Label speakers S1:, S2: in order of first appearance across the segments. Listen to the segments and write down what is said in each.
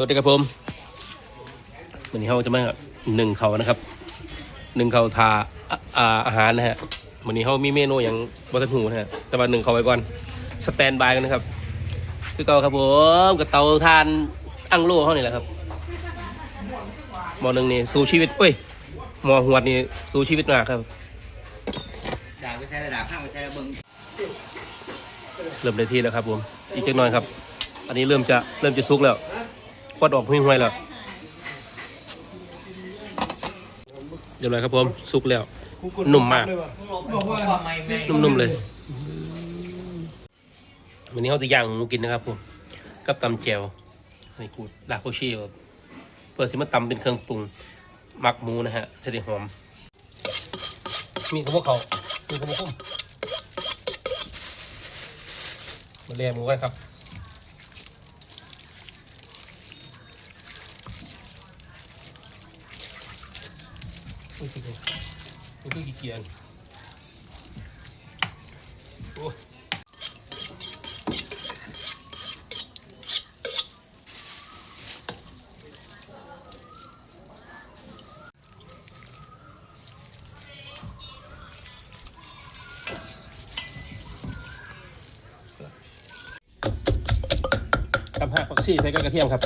S1: วัสดีครับผมวันนี้เราจะมาหนึ่งเขานะครับหนึ่งเขาทาอ่าอ่าอาหารนะฮะวันนี้เขามีเมนูอย่างบัตรหูนะฮะแต่ว่าหนึ่งเขาไว้ก่อนสแตนบายกันนะครับ คือเก่าครับผมกับเตาทานอังโล่เขานี่แหละครับหมอหนึ่งนี่สู้ชีวิตเอ้ยหมอหวดนี่สู้ชีวิตมากครับ
S2: ด่าก็ใช้ระดับข้างก็ใช้ระเบิง
S1: เริ่มได้ที่แล้วครับผมอีกจักหน่อยครับ อันนี้เริ่มจะเริ่มจะซุกแล้ว ควัดออกห้วยๆแล้วเรียบร้อยครับผมซุกแล้วนุ่มมาก นุ่มๆเลย วันนี้เขาจะย่างหมูกินนะครับผม กับตำแจวนี่กูดลาโคชีครับเปิดสิมาตำเป็นเครื่องปรุงหมักหมูนะฮะจะได้หอม มีขาวเขามีขาวคุ้มมาเรียหมูไว้ครับ อุ้ยคือมันคือกี่เกียนโอ้ยตำหักผักชีใส่กระเทียมครับ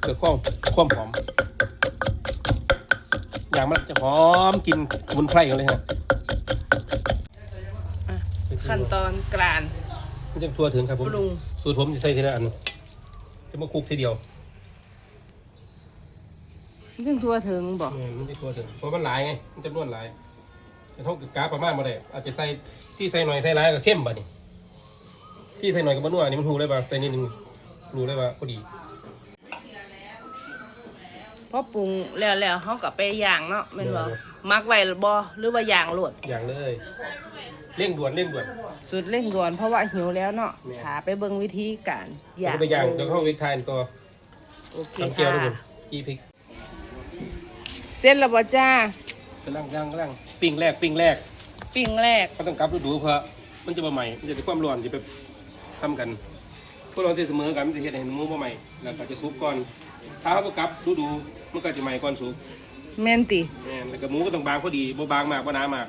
S1: เพื่อความความหอม ย่างมันจะหอมกลินสมุนไพรกันเลยฮะ
S3: ขั้นตอนกลาน
S1: มันจะทั่วถึงครับผม
S3: ปรุง
S1: สูตรผมจะใส่ทีละอัน จะมาคลุกทีเดียว
S3: ซึ่งทั่วถึงบอก
S1: เออมันจะทั่วถึงเพราะมันหลายไงมันจำนวนหลายจะเท่ากับกราฟประมาณมาได้อาจจะใส่ที่ใส่หน่อยใส่หลายก็เข้มบ่นี่ที่ใส่หน่อยก็บ่นัวอันนี้มันหูได้ป่ะใส่นิดนึงรู้ได้ป่ะพอดี
S3: พอปรุงแล้วแล้วเขาก็ไปย่างเนาะแม่นบ่
S1: เดี๋ยว
S3: มักไว้บ่หรือว่าย่างโลด
S1: อย่างเลยเร่งด่วนเร่งด่วน
S3: สุดเร่งด่วนเพราะว่าหิวแล้วเนาะ
S1: แม่
S3: ถาไปเบิ่งวิธีการ
S1: เดี๋ยว
S3: ย่าง
S1: ไปย่างเดี๋ยวเข้าวิทานตัว
S3: โอเค
S1: ทำเกี๊ยวด้วย
S3: ค่ะ
S1: ผมกีพริก
S3: เสร็จแล้วบ่จ้ากำ
S1: ลังกำลังกำลังปิ้งแรกปิ้งแรก
S3: ปิ้งแรก
S1: เขาต้องกลับดูดูเพราะมันจะมาใหม่มันจะได้ความร้อนจะไปซ้ำกันพ วกเราจะเสมอกันมันจะเห็นเห็นหมูมาใหม่แล้วก็จะซุปก่อน ถ้าเขาบ่กลับดูดูมันก็จะใหม่ก่อนซุป
S3: แม่นติ
S1: แม่นแล้วก็หมูก็ต้องบางพอดีบ่บางมากบ่หนามาก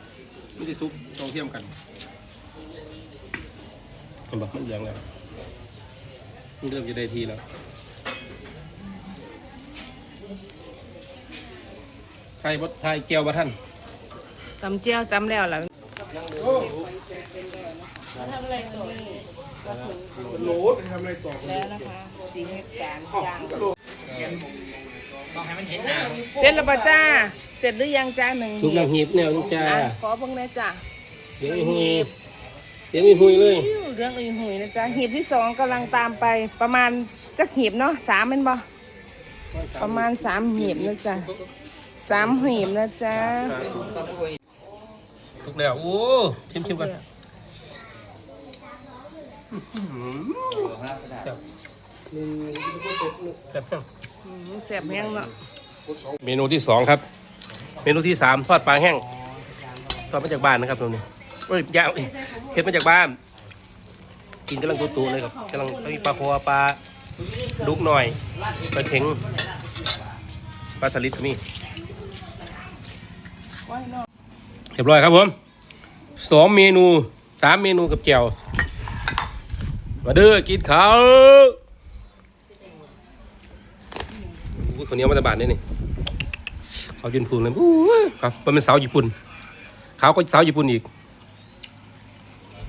S1: มันจะซุปตรงเทียมกันเห็นปะมันเหลืองแล้วมันเริ่มจะได้ทีแล้วไทยบดไทยเจียวบะท่าน
S3: ตำเจียวตำแล้วล่ะ แล้วนะคะสีเม็ดจานย่าง
S2: ต้องให้มันเห็นหน้า
S3: เสร็จแล้วบ่จ้า เสร็จหรือยังจ้าหนึ่ง
S1: ซุปน้ำหีบแนวนี้จ้า
S3: อะขอเบิ่งหน่อยจ้า
S1: เสียงอีหุยเสียงอีหุยเลย
S3: เรื่องอื่นหุยนะจ๊ะหีบที่สองกำลังตามไปประมาณจะหีบเนาะสามเป็นบ่ประมาณสามหีบนะจ๊ะสามหีบนะจ๊ะ
S1: สุกแล้วโอ้ชิมชิมๆกันจับจับจับ
S3: อืม แซ่บแห้งเนาะ
S1: เมนูที่สองครับ เมนูที่สามทอดปลาแห้งทอดมาจากบ้านนะครับตรงนี้เอ้ยยาวเห็ดมาจากบ้าน กินกำลังตัวๆเลยครับกำลังมีปลาโคปลาดุกหน่อยปลาเข็งปลาสลิดก็มีเรียบร้อยครับผมสองเมนูสามเมนูกับแจ่ว มาเด้อกินข้าวอู้คนนี้มาจากบ้านนี่นี่เขายืนพูนเลยอู้ครับเป็นสาวญี่ปุ่นเขาก็สาวญี่ปุ่นอีก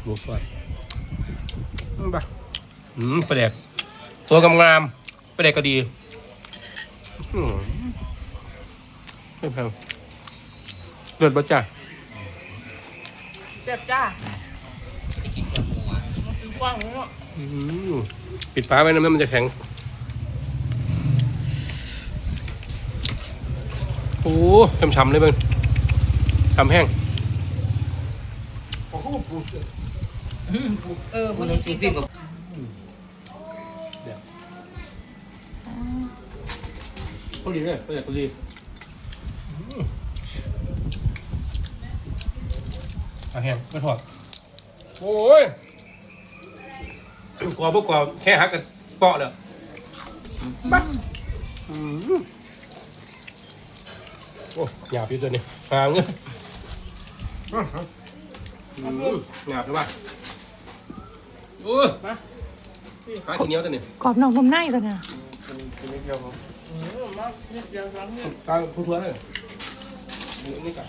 S1: หมูสดอืมไปอืมปลาแดกตัวงามๆปลาแดกก็ดีไม่แพงเลือดบ้าจ้า
S3: แซ่บจ้า กว้างเลยเนาะ
S1: อืมปิดฝาไว้นะไม่มันจะแข็ง โอ้ช้ำๆเลยเบิ้งช้ำแห้ง
S3: เออ
S2: คุณนึกสิพี่กับ
S1: พอดีเลยพอดีพอดีช้ำแห้งไม่ถอด โอ้ย กรอบพวกกรอบแค่หักกันเปาะเลยบ้าอืมโอ้หยาบอยู่ตัวนี้หางเงี้ยหยาบหรือเปล่าโอ้ยมาหาขี้เหนียวตัวนี้
S4: กรอบนอกนุ่มในตัวน่ะ
S1: ตาผู้ทัวร์เลยนี่กับ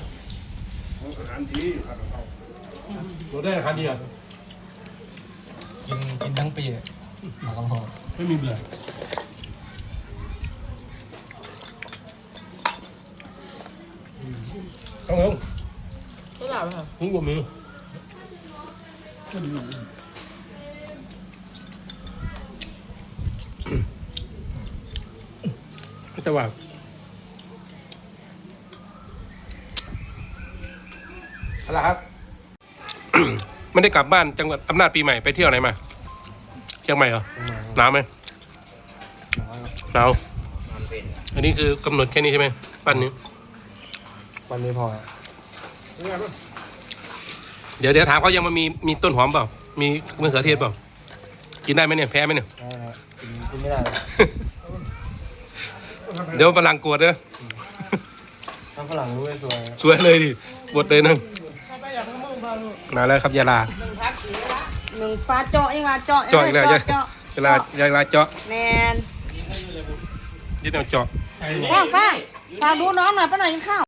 S5: อาหารดีผัดกะเพรา
S1: เราได้อาหารดีอะ
S6: กินกินทั้งปีอะหมักกะเพรา
S1: ไม่มีเบื่อต้องลง
S3: ก็หลับค่ะ
S1: นี่บ่มีแต่ว่าอะไรครับ ไม่ได้กลับบ้านจังหวัดอำนาจปีใหม่ไปเที่ยวไหนมาเชียงใหม่เหรอหนาวไหมหนาวอันนี้คือกำหนดแค่นี้ใช่ไหมปั้นนี้
S6: วันนี้พอ
S1: เดี๋ยวเดี๋ยวถามเขายังมามีมีต้นหอมเปล่า มีมะเขือเทศเปล่า กินได้ไหมเนี่ยแพ้ไหมเนี่ย
S6: ได้ครับกินกินไม่ได้หรอก
S1: เดี๋ยวฝรั่งโกรธเนอะ
S6: ถ้าฝรั่งรู้ไม่สวย
S1: สวยเลยดิบดเลยนะ มาแล้วครับยาลา
S3: หนึ่งฟ้าเจาะยังว่าเจาะ
S1: เจาะอีกแล้ว
S3: เจาเจาะ
S1: ยาลายาลาเจาะ
S3: แมน
S1: ยี่ต้องเจาะ
S3: ฟ้างฟ้างฟ้างดูน้องหน่อยป้าหน่อยกินข้าว